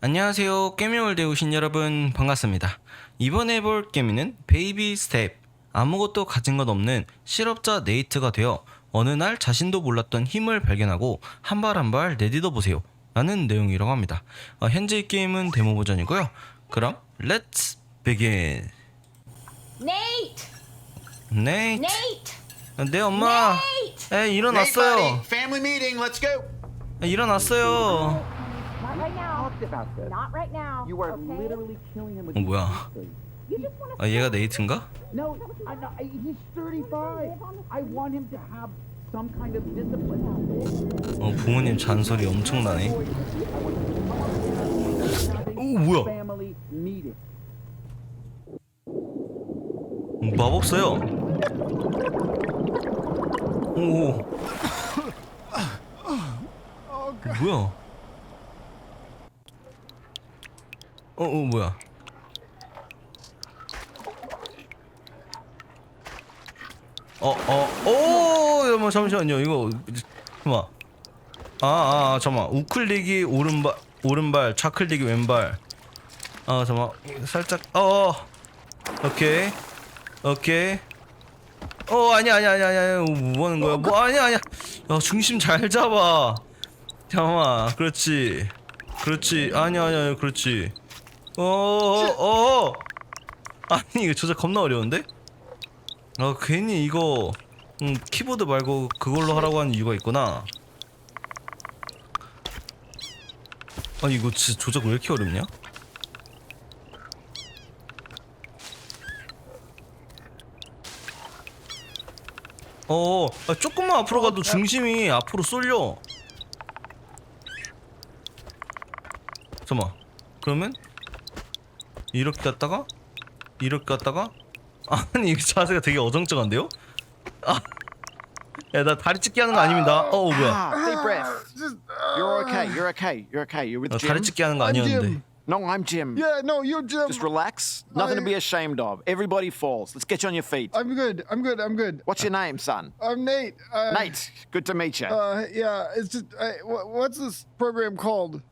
안녕하세요. 게임월드에 오신 여러분 반갑습니다. 이번에 해볼 게임은 베이비 스텝. 아무것도 가진 것 없는 실업자 네이트가 되어 어느 날 자신도 몰랐던 힘을 발견하고 한 발 한 발 내딛어 보세요. 라는 내용이라고 합니다. 어, 현재 이 게임은 데모 버전이고요. 그럼 렛츠 비긴. Nate! 네이트. Nate! 네 엄마. Nate! 에 Hey, 일어났어요. buddy, family meeting. Let's go. 에, 일어났어요. Not right now. Not right now. You are okay? literally killing him with 어 your 뭐야? sisters. You just want to. 아 얘가 네이트인가? No, I, no, I- he's 35. I want him to have some kind of discipline. 어 부모님 잔소리 엄청나네. 오 뭐야? Family meeting. 마법사요. 오. 뭐야? 어, 어, 뭐야? 어, 어, 오, 잠깐만, 잠시만요. 이거, 잠깐만. 아, 아, 아, 잠깐만. 우클릭이 오른발, 오른발, 좌클릭이 왼발. 아, 잠깐만. 살짝, 어, 어. 오케이. 오케이. 어 아니야 아니야 아니야 아니야 뭐 하는 거야 뭐 아니야 아니야 야 중심 잘 잡아 잠깐만 그렇지 그렇지 아니야 아니야 그렇지 어어어 어, 어. 아니 이거 조작 겁나 어려운데 아 괜히 이거 음, 키보드 말고 그걸로 하라고 하는 이유가 있구나 아니 이거 진짜 조작 왜 이렇게 어렵냐 어, 아, 조금만 앞으로 가도 중심이 앞으로 쏠려. 잠깐만. 그러면 이렇게 갔다가 이렇게 갔다가 아니 자세가 되게 어정쩡한데요? 아, 야나 다리 찢기 하는 거 아닙니다. 어 뭐야? Ah, deep breath. You're okay. You're okay. You're okay. You're with 나 Jim. 다리 찢기 하는 거 아니었는데. No, I'm Jim. Yeah, no, you're Jim. Just relax. Nothing to be ashamed of. Everybody falls. Let's get you on your feet. I'm good. I'm good. I'm good. What's your name, son? I'm Nate. Uh, Nate. Good to meet you. Uh, yeah, it's just, I, wha- what's this program called?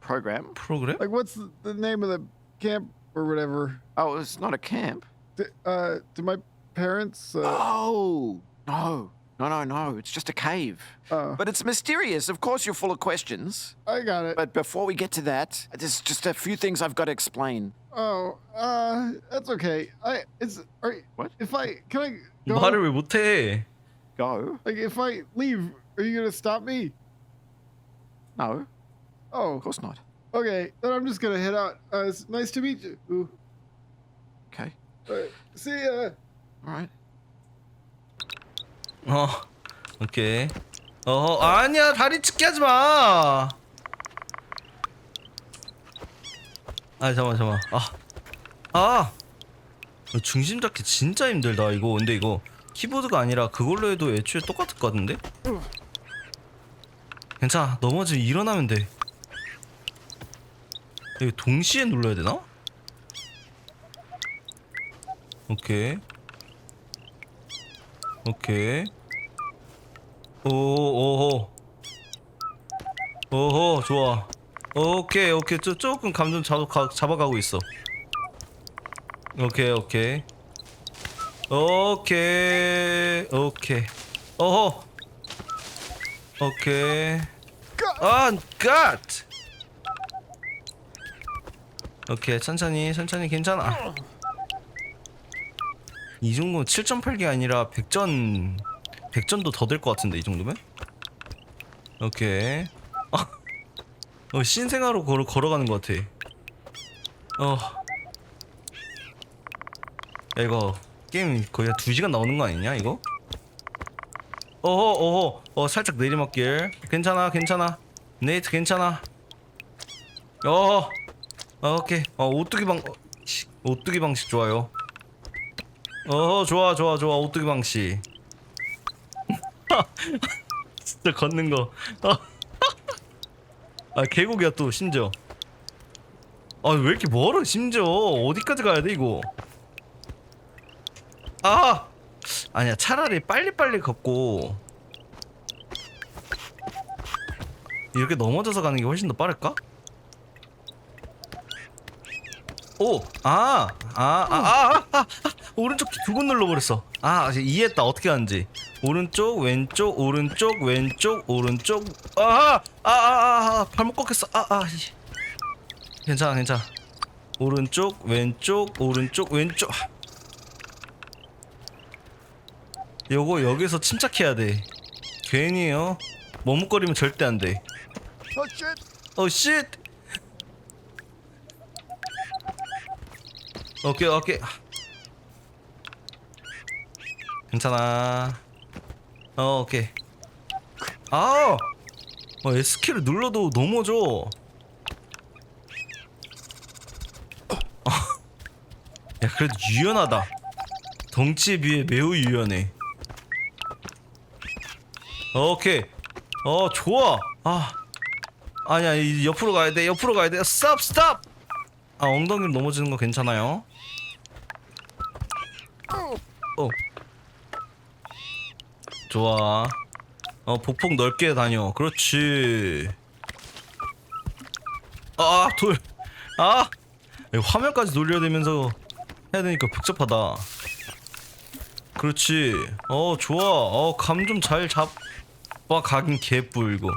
Program. 프로그램? Like, what's the, the name of the camp or whatever? Oh, it's not a camp. D- uh, do my parents? Uh, Oh no, no, no, no. It's just a cave. uh, But it's mysterious. Of course, you're full of questions. I got it. But before we get to that, there's just a few things I've got to explain. Oh, uh, that's okay. I, it's, are, What? If I, can I go? 말을 왜 못해? Go? Like, if I leave, are you gonna stop me? No, Oh, of course not. Okay. Then I'm just gonna head out. Uh, it's nice to meet you. Ooh. Okay. Uh, see ya. All right. 어, 오케이. 어, 아니야 다리 찢기 하지 마. 아 잠깐 잠깐. 아, 아. 이거 중심 잡기 진짜 힘들다 이거. 근데 이거 키보드가 아니라 그걸로 해도 애초에 똑같을 것 같은데? 괜찮아. 넘어지면 일어나면 돼. 이거 동시에 눌러야 되나? 오케이. 오케이. 오, 오호. 오호, 좋아. 오케이, 오케이. 조, 조금 잡아, 잡아가고 있어. 오케이, 오케이. 오케이, 오케이. 오호. 오케이. 아, 갓! 오케이, 천천히, 천천히, 괜찮아. 이 정도면 7.8개 아니라 100전 100전도 더 될 것 같은데 이 정도면? 오케이. 아, 어, 신생아로 걸어, 걸어가는 것 같아. 어. 야, 이거 게임 거의 한 2시간 나오는 거 아니냐 이거? 어허 어허. 어 살짝 내리막길. 괜찮아 괜찮아. 네이트 괜찮아. 어 오케이 어 오뚜기 방 어, 씨, 오뚜기 방식 좋아요 어 좋아 좋아 좋아 오뚜기 방씨 진짜 걷는 거. 아 계곡이야 또 심지어. 아 왜 이렇게 멀어 심지어 어디까지 가야 돼 이거? 아 아니야 차라리 빨리빨리 걷고 이렇게 넘어져서 가는 게 훨씬 더 빠를까? 오, 아, 아, 아, 아, 아, 아, 오른쪽 두 번 눌러버렸어. 아, 이해했다. 어떻게 하는지. 오른쪽, 왼쪽, 오른쪽, 왼쪽, 오른쪽. 아, 아, 아, 아, 아 발목 꺾였어. 아, 아, 씨. 괜찮아, 괜찮아. 오른쪽, 왼쪽, 오른쪽, 왼쪽. 요거 여기서 침착해야 돼. 괜히요. 머뭇거리면 절대 안 돼. Oh shit! 어, 쉣! 오케이, 오케이. 괜찮아. 어, 오케이. 아! 어, S키를 눌러도 넘어져. 어. 야, 그래도 유연하다. 덩치에 비해 매우 유연해. 오케이. 어, 좋아. 아. 아니야 이 옆으로 가야 돼 옆으로 가야 돼 스탑 스탑 아 엉덩이로 넘어지는 거 괜찮아요 어 좋아. 어 보폭 넓게 다녀. 그렇지. 아 돌 아! 화면까지 돌려야 되면서 해야 되니까 복잡하다. 그렇지. 어 좋아. 어 감 좀 잘 잡아 가긴 개뿔 이거.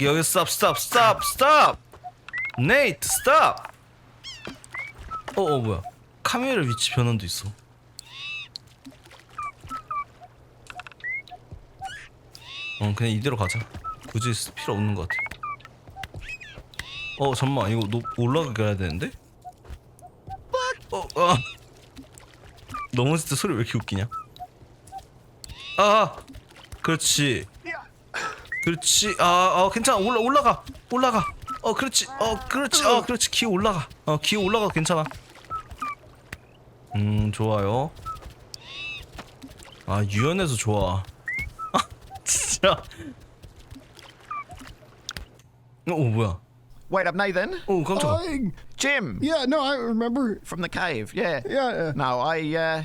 여기 스탑 스탑 스탑 스탑! 네이트 스탑 어어 뭐야 카메라 위치 변환도 있어. 어 그냥 이대로 가자. 굳이 필요 없는 것 같아. 어 잠만 이거 높 올라가게 해야 되는데? 어, 어. 넘어질 때 소리 왜 이렇게 웃기냐? 아 그렇지. 그렇지. 아, 어 괜찮아. 올라 올라가. 올라가. 어 그렇지. 어 그렇지. 어 그렇지. 기어 올라가. 어 기어 올라가. 괜찮아 음 좋아요 아 유연해서 좋아 아 진짜 어 뭐야 Wait up, Nathan. 어 깜짝아 Flying. Jim Yeah, no, I remember. from the cave. Yeah. Yeah. No, I uh,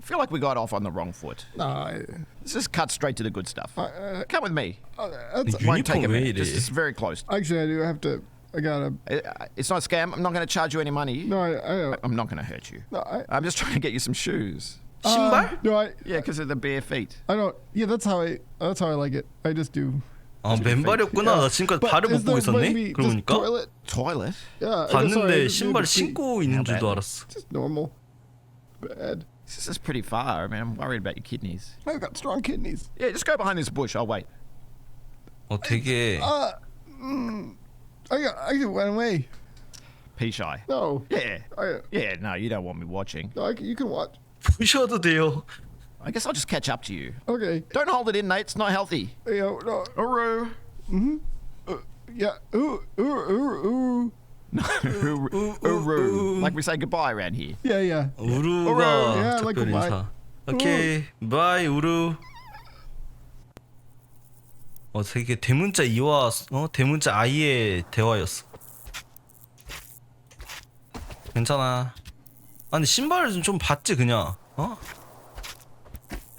feel like we got off on the wrong foot. Uh, I, Let's just cut straight to the good stuff. uh, Come with me. uh, that's, You- Won't take a 유니폼 왜 minute. 이래? Just, just very close. actually, I do have to. I gotta. Uh, It's not a scam. I'm not going to charge you any money. No, I. I, uh, I'm not going to hurt you. no, I I'm just trying to get you some shoes. 신발? Uh, no, I. Yeah, because of the bare feet. I don't. Yeah, that's how I. That's how I like it. I just do. 아 맨발이었구나 나 지금까지 But 발을 못 is 보고 there maybe 있었네 그러고 just 보니까 toilet? Toilet? Yeah. I just- sorry, I 봤는데 just need 신발을 to see. 신고 있는 How 줄도 bad? 알았어 Just normal. Bad. This is pretty far. I mean, I'm worried about your kidneys. I've got strong kidneys. Yeah, just go behind this bush. I'll wait. 어 되게 Uh, mm, I got. I went away. Pea shy. No. Yeah. I. Yeah, no, you don't want me watching. No, I can, you can watch. 보셔도 돼요 I guess I'll just catch up to you. Okay. Don't hold it in, Nate. It's not healthy. Yeah. No. Uru. Uh, yeah. Ooh. Ooh. Ooh. Ooh. Uru. Uru. Like we say goodbye around here. Yeah. Yeah. 우루가 야, 특별 like goodbye. 인사 오케이 바이 우루 어 되게 대문자 이와 어 대문자 아이의 대화였어 괜찮아 아 근데 신발을 좀, 좀 봤지 그냥 어?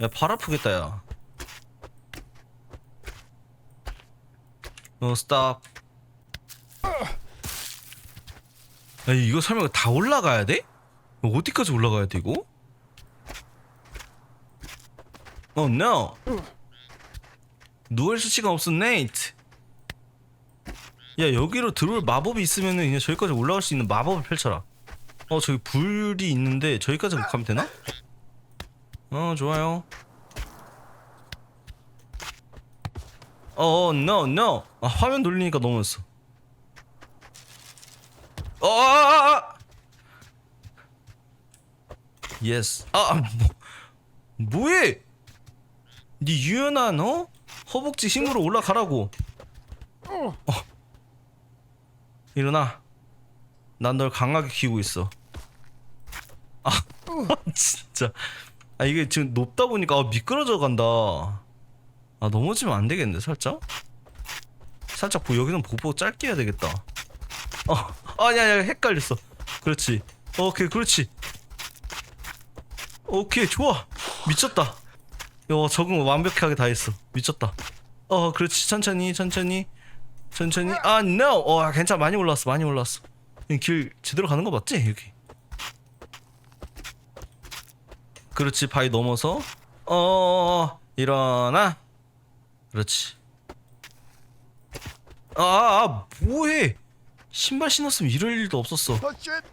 야 발 아프겠다 야 어, 스탑. 야, 이거 설명 다 올라가야 돼? 어디까지 올라가야 돼, 이거? 어, oh, no. 누울 수치가 없어, 네이트. 야, 여기로 들어올 마법이 있으면은 이제 저기까지 올라갈 수 있는 마법을 펼쳐라. 어, 저기 불이 있는데 저기까지 가면 되나? 어, 좋아요. 어, no, no. 아, 화면 돌리니까 넘어졌어. 어, 아, 아, 아. 예스. 아, 아, 뭐, 뭐해? 네 유연한 어 허벅지 힘으로 올라가라고. 어. 일어나. 난 널 강하게 키우고 있어. 아, 진짜. 아 이게 지금 높다 보니까 아, 미끄러져 간다. 아 넘어지면 안 되겠는데 살짝? 살짝 보 여기는 보보 짧게 해야 되겠다. 어, 아니야, 아니야, 헷갈렸어. 그렇지. 오케이, 그렇지. 오케이, 좋아. 미쳤다. 야, 적응 완벽하게 다 했어. 미쳤다. 어, 그렇지. 천천히, 천천히. 천천히. 아 no! 어 괜찮아. 많이 올랐어 많이 올랐어. 여기 길 제대로 가는 거 맞지 여기? 그렇지 바위 넘어서. 어 일어나. 그렇지. 아, 아 뭐해? 신발 신었으면 이럴 일도 없었어. shit!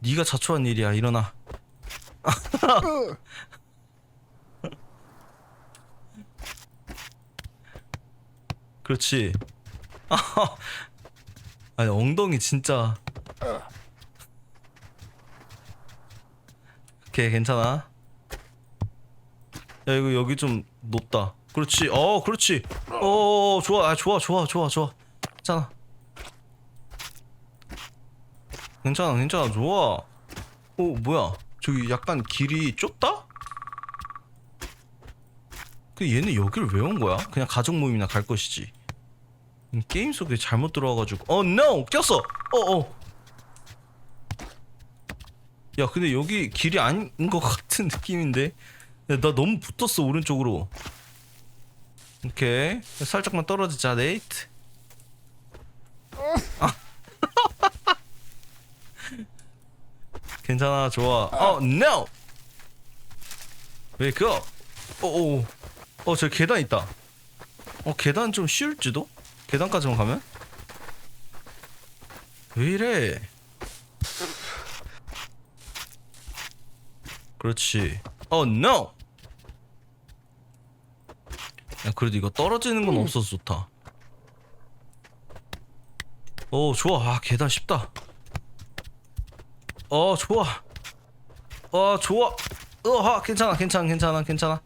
네가 자초한 일이야. 일어나 그렇지. 아니 엉덩이 진짜. 오케이 괜찮아. 야 이거 여기 좀 높다. 그렇지. 어 그렇지. 어 좋아. 아 좋아 좋아 좋아 좋아. 괜찮아. 괜찮아 괜찮아. 좋아. 어 뭐야? 저기 약간 길이 좁다? 그 얘는 여기를 왜 온 거야? 그냥 가족 모임이나 갈 것이지. 음, 게임 속에 잘못 들어와가지고. 어 no 꼈어! 어어. 야 근데 여기 길이 아닌 것 같은 느낌인데? 야, 나 너무 붙었어 오른쪽으로. 오케이. 살짝만 떨어지자 네이트. 아. 괜찮아 좋아. 어 no! 왜 그거 어어. 어저 계단 있다. 어 계단 좀 쉬울지도 계단까지만 가면? 왜 이래? 그렇지. 어 no! 야 그래도 이거 떨어지는 건 없어서 좋다. 오 좋아. 아 계단 쉽다. 어 좋아. 어 좋아. 어하 괜찮아 괜찮아 괜찮아 괜찮아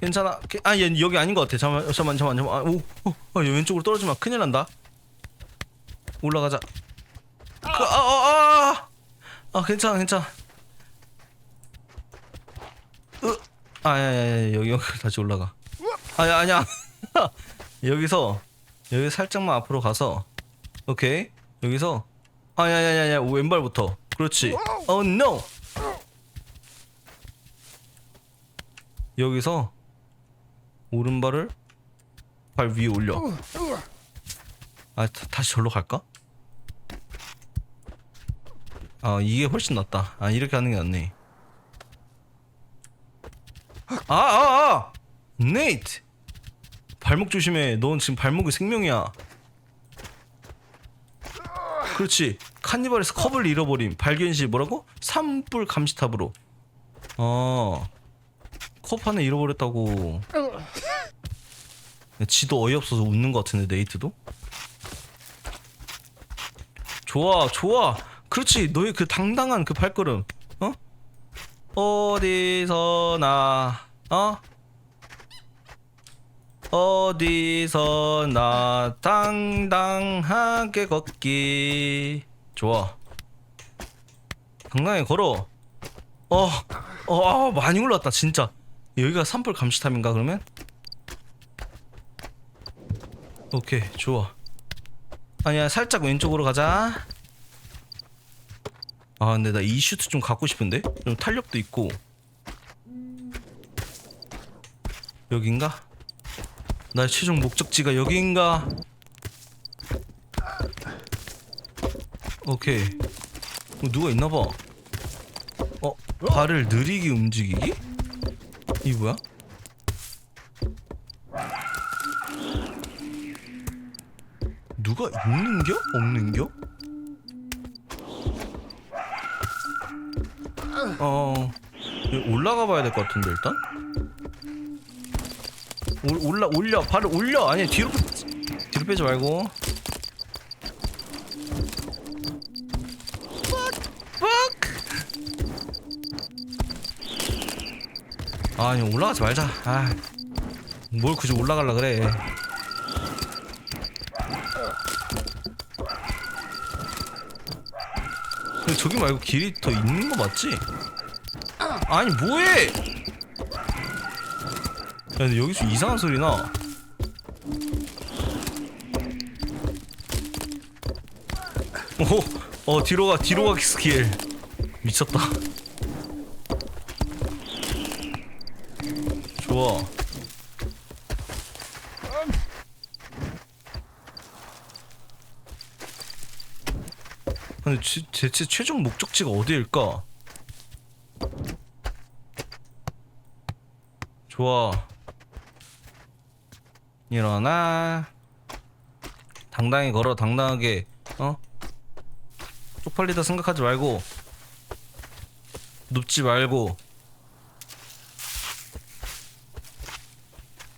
괜찮아. 게- 아 얘, 여기 아닌 것 같아. 잠깐만 잠깐만 잠깐만 잠깐만. 아, 오, 오, 아, 얘 왼쪽으로 떨어지면 큰일 난다. 올라가자. 그, 아, 아, 아, 아, 괜찮아 괜찮아. 으, 아 야 야 야 여기 여기 다시 올라가. 아야 아니야. 여기서 여기 살짝만 앞으로 가서 오케이. 여기서 아 야 야 야 야 왼발부터. 그렇지. 어 no! 여기서 오른발을 발 위에 올려. 아 다, 다시 절로 갈까? 아 이게 훨씬 낫다. 아 이렇게 하는 게 낫네. 아아 아! 아, 네이트 발목 조심해. 넌 지금 발목이 생명이야. 그렇지. 카니발에서 컵을 잃어버림 발견 시 뭐라고? 산불 감시탑으로. 어 컵 하나 잃어버렸다고 지도 어이없어서 웃는 것 같은데 네이트도? 좋아 좋아. 그렇지. 너의 그 당당한 그 발걸음. 어? 어디서나 어? 어디서나 당당하게 걷기. 좋아. 당당하게 걸어. 어, 어 아, 많이 올랐다 진짜. 여기가 산불 감시탑인가 그러면? 오케이 좋아. 아니야 살짝 왼쪽으로 가자. 아 근데 나 이 슈트 좀 갖고 싶은데? 좀 탄력도 있고. 여긴가? 나의 최종 목적지가 여기인가? 오케이. 어, 누가 있나봐. 어 발을 느리게 움직이기? 이 뭐야 누가 있는겨? 없는겨? 어 올라가 봐야 될 것 같은데 일단? 올, 올라 올려 발을 올려! 아니 뒤로 뒤로 빼지 말고. 아니 올라가지 말자. 아 뭘 굳이 올라갈라 그래 근데 저기 말고 길이 더 있는 거 맞지? 아니 뭐해? 야 근데 여기서 이상한 소리 나. 오, 어 뒤로 가 뒤로 가기 스킬 미쳤다. 좋아. 근데 지- 대체 최종 목적지가 어디일까? 좋아. 일어나. 당당히 걸어, 당당하게. 어? 쪽팔리다 생각하지 말고. 눕지 말고.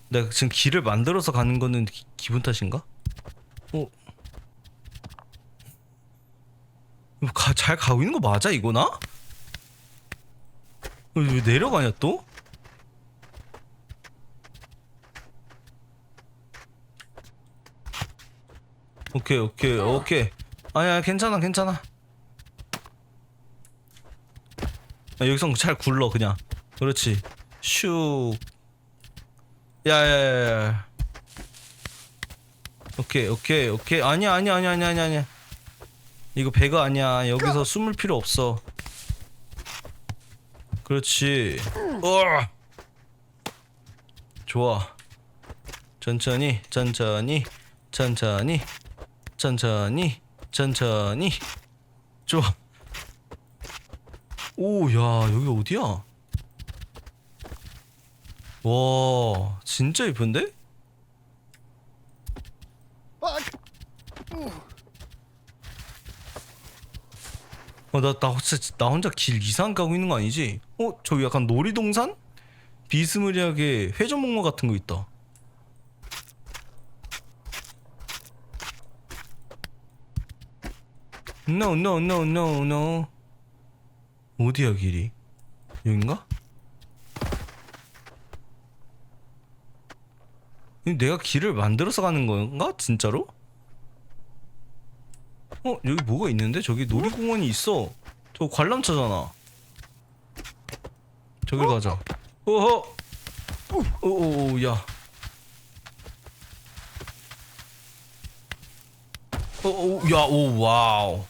내가 지금 길을 만들어서 가는 거는 기, 기분 탓인가? 어? 이거 가, 잘 가고 있는 거 맞아 이거나? 어, 왜 내려가냐 또? 오케이 오케이 오케이. 아니야 괜찮아 괜찮아. 아, 여기서 잘 굴러 그냥. 그렇지. 슉 야야야야. 오케이 오케이 오케이. 아니야 아니야 아니야 아니야 아니야 이거 배가 아니야. 여기서 숨을 필요 없어. 그렇지. 어 좋아. 천천히 천천히 천천히 천천히 천천히. 좋아. 오 야 여기 어디야? 와 진짜 이쁜데? 어, 나, 나, 혼자, 나 혼자 길 이상 가고 있는 거 아니지? 어, 저기 약간 놀이동산? 비스무리하게 회전목마 같은 거 있다. No, no, no, no, no. 어디야, 길이? 여긴가? 내가 길을 만들어서 가는 건가? 진짜로? 어 여기 뭐가 있는데? 저기 놀이공원이 있어. 저 관람차잖아. 저기 가자. 어허 오오오 야. 오오 야오 와우.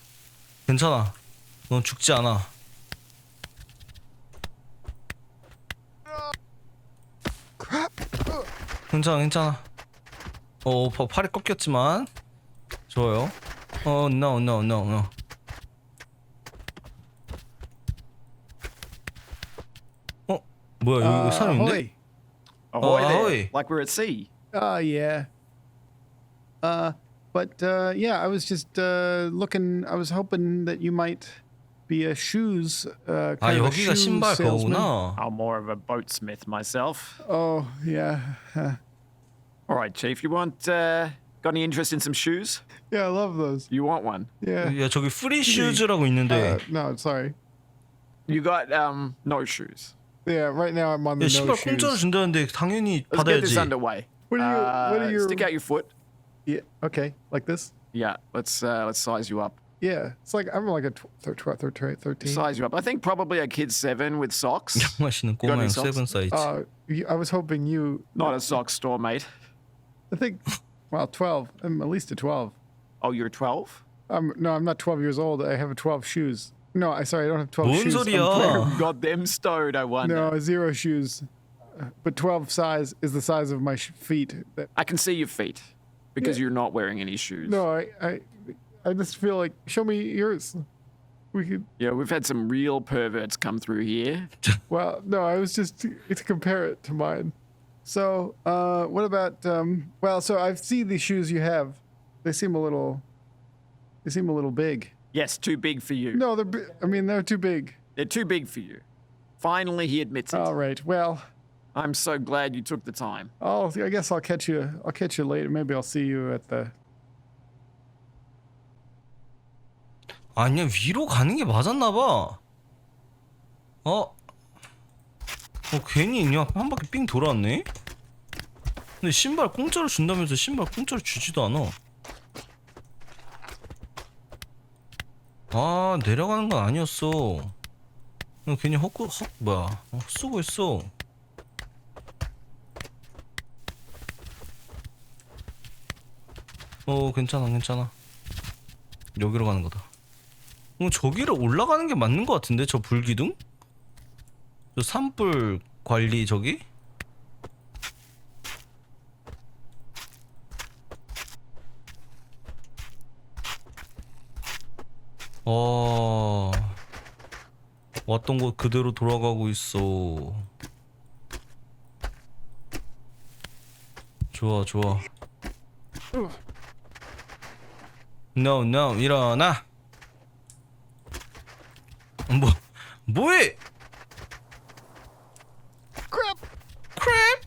괜찮아. 넌 죽지 않아. 괜찮아 괜찮아. 어 파- 팔이 꺾였지만. 좋아요 어 no no no no 어 뭐야 여기 Uh, 사람 있네 ahoy. Ahoy there. ahoy. Like we're at sea. Oh yeah. Uh, but uh, yeah, I was just uh, looking. I was hoping that you might be a shoes. Uh, 아 kind of a 여기가 shoes 신발 salesman. 거구나 I'm more of a boatsmith myself. Oh yeah, Uh, All right, Chief. You want uh, got any interest in some shoes? yeah. I love those. You want one? Yeah. 야 저기 프리 슈즈라고 Uh, 있는데 no, sorry. You got um no shoes. Yeah, right now I'm on 야 the no 신발 공짜로 shoes. 준다는데 당연히 Let's get this 받아야지 underway. What are you? what Uh, are your? Stick out your foot. Yeah. Okay, like this. Yeah. Let's uh, let's size you up. Yeah, it's like I'm like a tw- thir- tw- thir- thir- thirteen. Size you up. I think probably a kid seven with socks. 마시는 got any 꼬마형 socks? 세븐 사이즈 Uh, you- I was hoping you. Not a sock store, mate. I think. Well, twelve. I'm at least a twelve. Oh, you're 12? Um, no, I'm not 12 years old. I have a 12 shoes. No, I sorry, I don't have 12 뭔 shoes. I'm 소리야 Got them stowed, I wonder. No, zero shoes. Uh, But 12 size is the size of my sh- feet. That- I can see your feet because you're not wearing any shoes. No, I, I, I just feel like show me yours. We could. Yeah, we've had some real perverts come through here. Well, no, I was just to, to compare it to mine. So, uh, what about? Um, well, so I see the shoes you have. They seem a little. They seem a little big. Yes, too big for you. No, they're. bi- I mean, they're too big. They're too big for you. Finally, he admits it. All right. Well, I'm so glad you took the time. I'll. I guess I'll catch you. I'll catch you later. Maybe I'll see you at the. 아니야 위로 가는 게 맞았나 봐. 어? 어 괜히 그냥 한 바퀴 삥 돌아왔네. 근데 신발 공짜로 준다면서 신발 공짜로 주지도 않아. 아 내려가는 건 아니었어. 그냥 괜히 헛구 헛 뭐야 어, 쓰고 있어. 어 괜찮아 괜찮아. 여기로 가는 거다. 어, 저기를 올라가는 게 맞는 것 같은데 저 불기둥? 저 산불 관리 저기? 어 왔던 곳 그대로 돌아가고 있어. 좋아 좋아. No no 일어나 뭐 뭐해 Crap! 크랩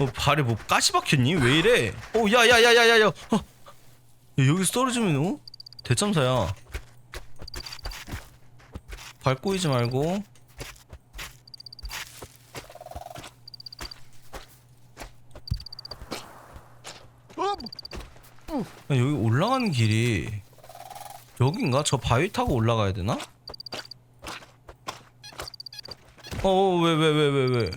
어 발에 뭐 가시 박혔니? 왜 이래? 어 야야 야 야 야 야 어. 야, 여기서 떨어지면 어? 대참사야 발 꼬이지 말고 야, 여기 올라가는 길이 여긴가? 저 바위 타고 올라가야 되나? 어, 왜, 왜, 왜, 왜, 왜?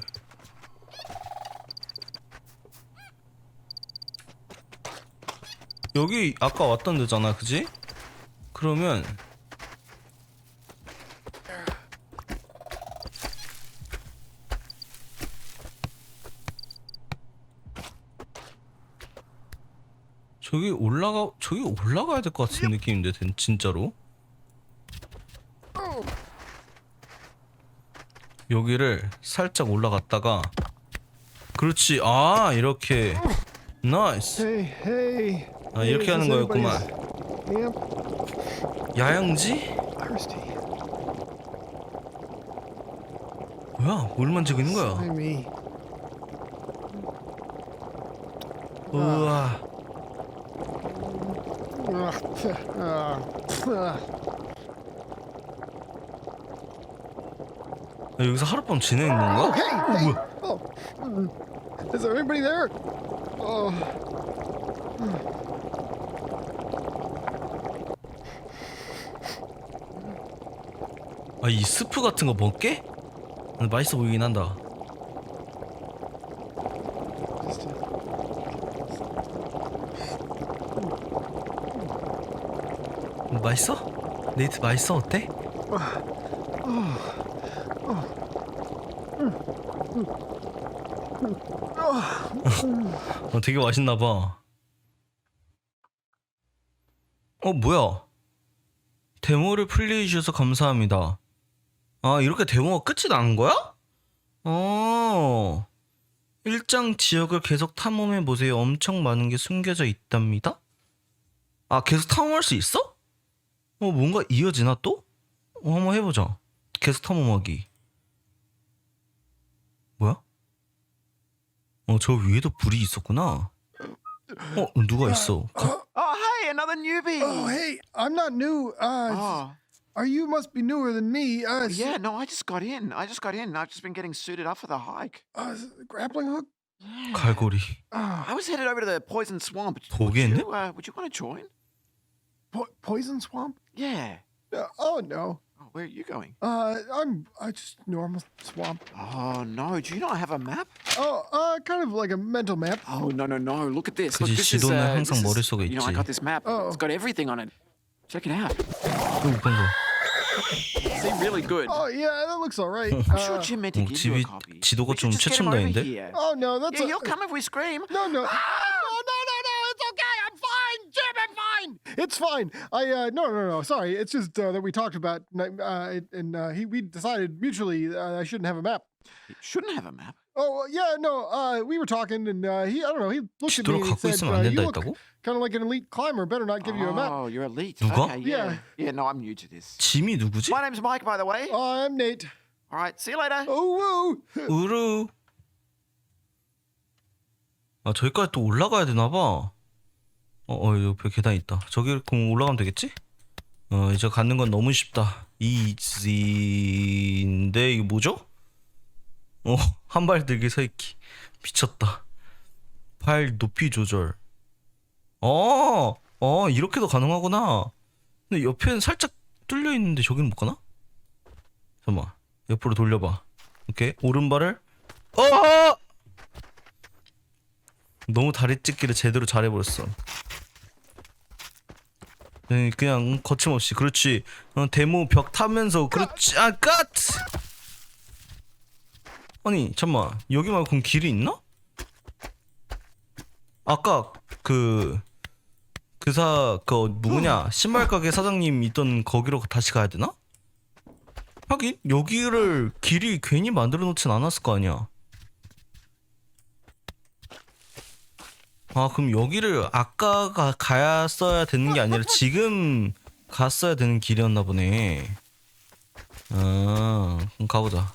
여기 아까 왔던 데잖아, 그지? 그러면 저기 올라가 저기 올라가야 될 것 같은 느낌인데 된- 진짜로 여기를 살짝 올라갔다가 그렇지 아 이렇게 나이스. 아 이렇게 하는 거였구만. 야영지? 뭐야 뭘 만지고 있는 거야. 우와 야, 여기서 하룻밤 지내는 건가? 어. 뭐야 Oh. mm. Is there anybody there? Oh. 아 이 스프 같은 거 먹게? 근데 맛있어 보이긴 한다 맛있어? 네이트 맛있어 어때? 어 되게 맛있나 봐. 어 뭐야? 데모를 플레이 주셔서 감사합니다. 아 이렇게 데모가 끝이 난 거야? 어. 일장 지역을 계속 탐험해 보세요. 엄청 많은 게 숨겨져 있답니다. 아 계속 탐험할 수 있어? 어 뭔가 이어지나 또? 어 한번 해보자. 계속 탐험하기. 뭐야? 어 저 위에도 불이 있었구나. 어 누가 있어? 가- Oh, hey, another newbie. Oh, hey, I'm not new. Uh, Oh, are you must be newer than me? Uh, s- yeah, no, I just got in. I just got in. I've just been getting suited up for the hike. uh, s- grappling hook. 갈고리. Ah, I was headed over to the poison swamp. Would 포기했네? you, uh, would you want to join? po- poison swamp. Yeah. Uh, oh no. Oh, where are you going? Uh, I'm I just normal swamp. Oh, no. Do you not have a map? Oh, uh, kind of like a mental map. Oh, no, no, no. Look at this. Look, 그지, this is, 지도는 uh, 항상 this is- 머릿속에 You know, I 있지. got this map. Oh. It's got everything on it. Check it out. 또 못본 거. See, really good. Oh yeah, that looks all right. I'm sure Uh, Jim meant to 어, give you a 집이 copy. 지도가 We should 좀 just get him over 최첨단인데? here. oh no, that's Yeah, a, he'll come if we scream. no, no. no, no, no, no. It's okay. I'm fine, Jim. I'm fine. It's fine. I uh, no, no, no. Sorry. It's just uh, that we talked about, uh, and uh, he we decided mutually uh, I shouldn't have a map. He shouldn't have a map. Oh yeah, no. Uh, we were talking, and uh, he I don't know. He looked at me 지도를 and 갖고 said, 있으면 uh, 안 "You 된다 look 했다고? kind of like an elite climber. Better not give you a map." Oh, you're elite. 누가? Okay, yeah. Yeah, no, I'm new to this. 짐이 누구지? My name's Mike, by the way. Oh, I'm Nate. All right, see you later. Oh woo. 우르. 아 저기까지 또 올라가야 되나 봐. 어, 어 옆에 계단 있다. 저기 그럼 올라가면 되겠지? 어 이제 가는 건 너무 쉽다. 이지인데 이거 뭐죠? 어 한 발 들기 서 있기 미쳤다. 발 높이 조절. 어, 어 이렇게도 가능하구나. 근데 옆에는 살짝 뚫려 있는데 저기는 못 가나? 잠깐만 옆으로 돌려봐. 오케이 오른발을 어 너무 다리 찢기를 제대로 잘해버렸어 네, 그냥 거침없이 그렇지 어, 데모 벽 타면서 그렇지 아 갓! 아니 잠만 여기 말고 그럼 길이 있나? 아까 그 그사 그 누구냐 신발 가게 사장님 있던 거기로 다시 가야 되나? 하긴 여기를 길이 괜히 만들어 놓진 않았을 거 아니야. 아 그럼 여기를 아까 가, 갔어야 되는 게 아니라 지금 갔어야 되는 길이었나 보네. 아 그럼 가보자.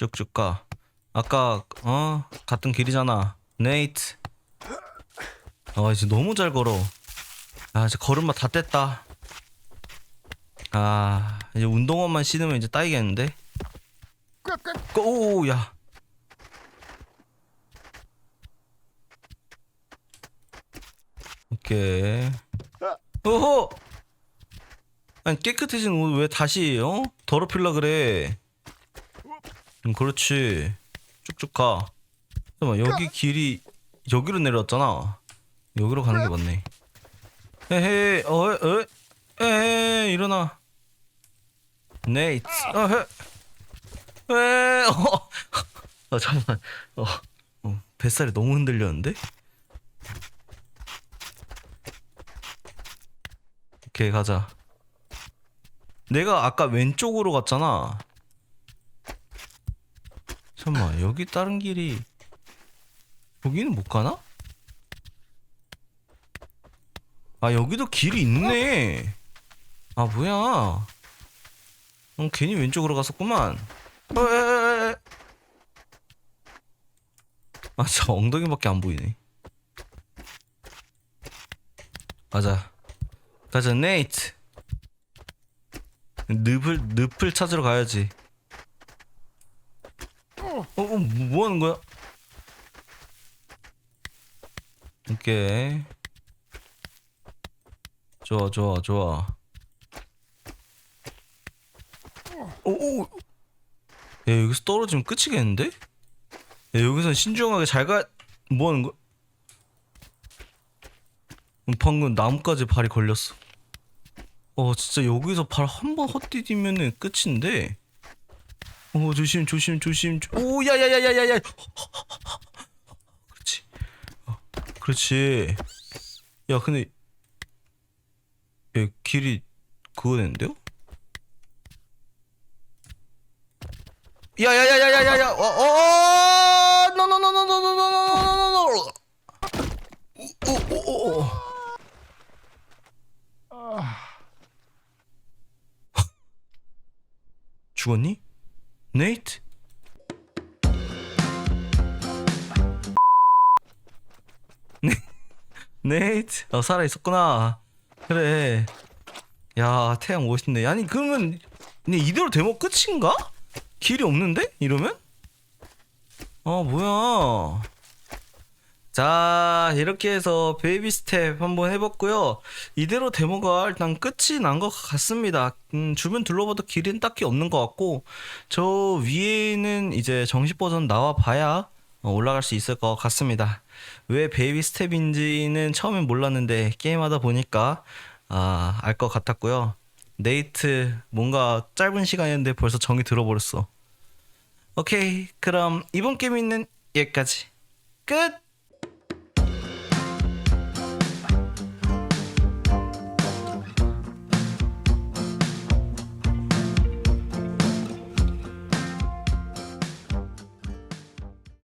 쭉쭉 가. 아까 어 갔던 길이잖아. 네이트. 아 이제 너무 잘 걸어. 아 이제 걸음마 다 뗐다. 아 이제 운동화만 신으면 이제 따이겠는데. 오야. 오케이. 오호. 아니 깨끗해진 옷 왜 다시 어 더럽힐라 그래? 음, 그렇지. 쭉쭉 가. 잠깐만 여기 길이 여기로 내려왔잖아. 여기로 가는 게 맞네. 에헤, 어, 에, 에헤, 일어나. 네이트, 어헤, 에, 어, 어, 잠깐만, 어, 어, 뱃살이 너무 흔들렸는데? 오케이, 가자. 내가 아까 왼쪽으로 갔잖아. 잠깐만, 여기 다른 길이, 여기는 못 가나? 아 여기도 길이 있네. 아 뭐야? 어, 괜히 왼쪽으로 갔었구만. 어, 에, 에, 에. 아, 저 엉덩이밖에 안 보이네. 가자. 가자, 네이트. 늪을, 늪을 찾으러 가야지. 어, 어, 뭐 하는 거야? 오케이. 좋아 좋아 좋아 오 오 야 여기서 떨어지면 끝이겠는데? 야 여기서 신중하게 잘 가 뭐 하는 거? 음, 방금 나무까지 발이 걸렸어 어 진짜 여기서 발 한 번 헛디디면은 끝인데 어 조심 조심 조심 오 야야야야야야 그렇지 어, 그렇지 야 근데 얘 길이 그거 되는데요? 야야야야야야야 어어 노노노노노노노노노노노 오오오오 죽었니? 네 네이트 어 살아 있었구나 그래. 야, 태양 멋있네. 아니, 그러면 그냥 이대로 되면 끝인가? 길이 없는데? 이러면? 아, 뭐야. 자, 이렇게 해서 베이비 스텝 한번 해봤고요. 이대로 데모가 일단 끝이 난 것 같습니다. 음, 주변 둘러봐도 길은 딱히 없는 것 같고, 저 위에는 이제 정식 버전 나와 봐야 어, 올라갈 수 있을 것 같습니다. 왜 베이비 스텝인지는 처음엔 몰랐는데 게임하다 보니까 아, 알 것 같았고요. 네이트 뭔가 짧은 시간이었는데 벌써 정이 들어버렸어. 오케이, 그럼 이번 게임은 여기까지. 끝!